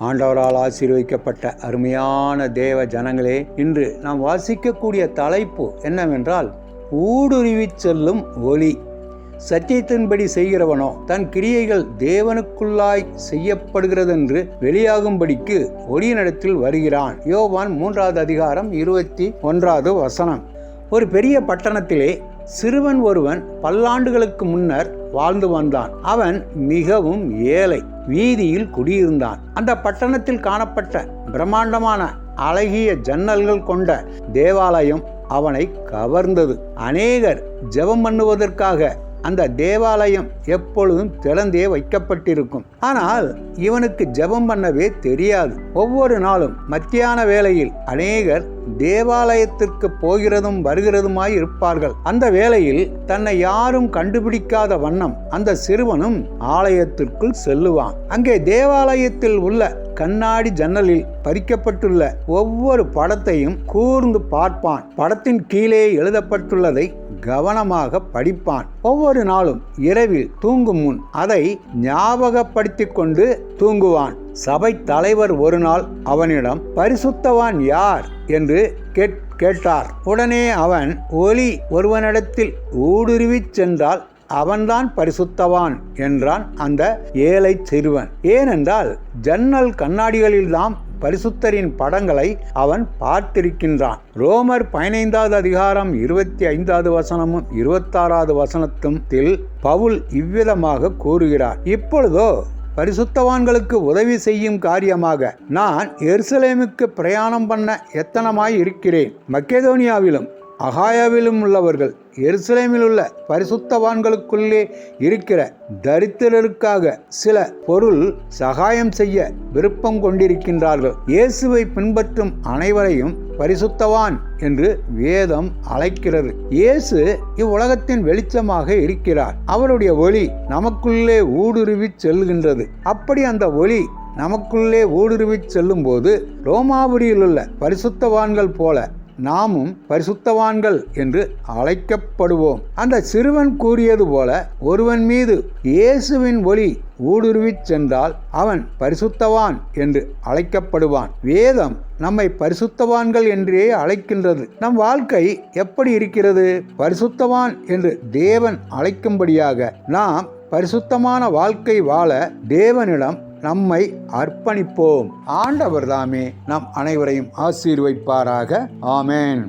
ஆண்டவரால் ஆசீர்வதிக்கப்பட்ட அருமையான தேவ ஜனங்களே இன்று நாம் வாசிக்கக்கூடிய தலைப்பு என்னவென்றால் ஊடுருவிச் செல்லும் ஒளி. சத்தியத்தின்படி செய்கிறவனோ தன் கிரியைகள் தேவனுக்குள்ளாய் செய்யப்படுகிறதென்று வெளியாகும்படிக்கு ஒளியினிடத்தில் வருகிறான். யோவான் மூன்றாவது அதிகாரம் இருபத்தி ஒன்றாவது வசனம். ஒரு பெரிய பட்டணத்திலே சிறுவன் ஒருவன் பல்லாண்டுகளுக்கு முன்னர் வாழ்ந்து வந்தான். அவன் மிகவும் ஏழை. வீதியில் குடியிருந்தான் அந்த பட்டணத்தில் காணப்பட்ட பிரம்மாண்டமான அழகிய ஜன்னல்கள் கொண்ட தேவாலயம் அவனை கவர்ந்தது. அநேகர் ஜெபம் பண்ணுவதற்காக அந்த தேவாலயம் எப்பொழுதும் திறந்தே வைக்கப்பட்டிருக்கும். ஆனால் இவனுக்கு ஜெபம் பண்ணவே தெரியாது. ஒவ்வொரு நாளும் மத்தியான வேளையில் அநேகர் தேவாலயத்திற்கு போகிறதும் வருகிறதுமாய் இருப்பார்கள். அந்த வேளையில் தன்னை யாரும் கண்டுபிடிக்காத வண்ணம் அந்த சிறுவனும் ஆலயத்திற்குள் செல்லுவான். அங்கே தேவாலயத்தில் உள்ள கண்ணாடி ஜன்னலில் பறிக்கப்பட்டுள்ள ஒவ்வொரு படத்தையும் கூர்ந்து பார்ப்பான். படத்தின் கீழே எழுதப்பட்டுள்ளதை கவனமாக படிப்பான். ஒவ்வொரு நாளும் இரவில் தூங்கும் முன் அதை ஞாபகப்படுத்திக் கொண்டு தூங்குவான். சபை தலைவர் ஒரு நாள் அவனிடம் பரிசுத்தவான் யார்? என்று கேட் கேட்டார். உடனே அவன் ஒலி ஒருவனிடத்தில் ஊடுருவிச் சென்றால் அவன்தான் பரிசுத்தவான் என்றான் அந்த ஏழை சிறுவன். ஏனென்றால் ஜன்னல் கண்ணாடிகளில்தான் பரிசுத்தரின் படங்களை அவன் பார்த்திருக்கின்றான். ரோமர் பதினைந்தாவது அதிகாரம் இருபத்தி ஐந்தாவது வசனமும் இருபத்தாறாவது வசனத்தும் பவுல் இவ்விதமாக கூறுகிறார். இப்பொழுதோ பரிசுத்தவான்களுக்கு உதவி செய்யும் காரியமாக நான் எருசலேமுக்கு பிரயாணம் பண்ண எத்தனமாய் இருக்கிறேன். மக்கேதோனியாவிலும் அகாயாவிலும் உள்ளவர்கள் எருசலேமில் உள்ள பரிசுத்தவான்களுக்குள்ளே இருக்கிற தரித்திரருக்காக சில பொருள் சகாயம் செய்ய விருப்பம் கொண்டிருக்கின்றார்கள். இயேசுவை பின்பற்றும் அனைவரையும் பரிசுத்தவான் என்று வேதம் அழைக்கிறது. இயேசு இவ்வுலகத்தின் வெளிச்சமாக இருக்கிறார். அவருடைய ஒளி நமக்குள்ளே ஊடுருவி செல்கின்றது. அப்படி அந்த ஒளி நமக்குள்ளே ஊடுருவி செல்லும்போது ரோமாபுரியில் உள்ள பரிசுத்தவான்கள் போல நாமும் பரிசுத்தவான்கள் என்று அழைக்கப்படுவோம். அந்த சிறுவன் கூறியது போல ஒருவன் மீது இயேசுவின் ஒளி ஊடுருவிச் சென்றால் அவன் பரிசுத்தவான் என்று அழைக்கப்படுவான். வேதம் நம்மை பரிசுத்தவான்கள் என்றே அழைக்கின்றது. நம் வாழ்க்கை எப்படி இருக்கிறது? பரிசுத்தவான் என்று தேவன் அழைக்கும்படியாக நாம் பரிசுத்தமான வாழ்க்கை வாழ தேவனிடம் நம்மை அர்ப்பணிப்போம். ஆண்டவர் தாமே நம் அனைவரையும் ஆசீர்வைப்பாராக ஆமேன்.